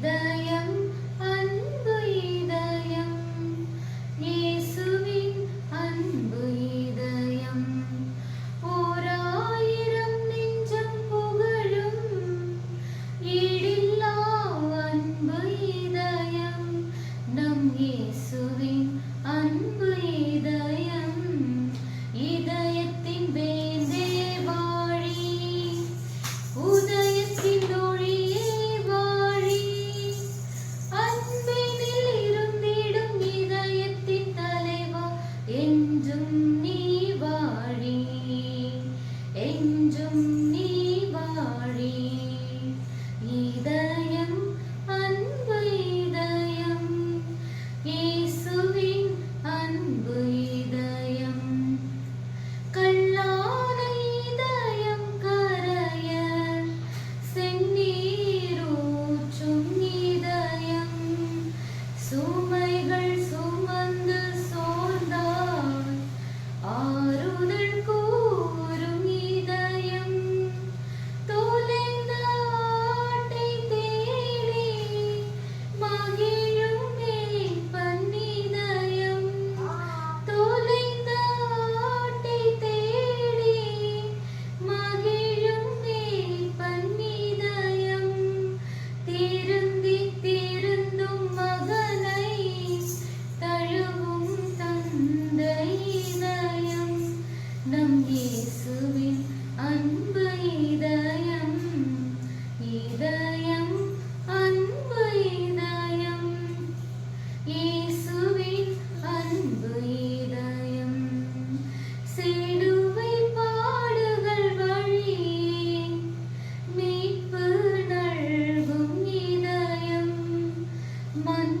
vida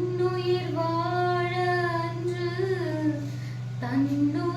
தன்னுயிர் வாழ அன்று தன்னு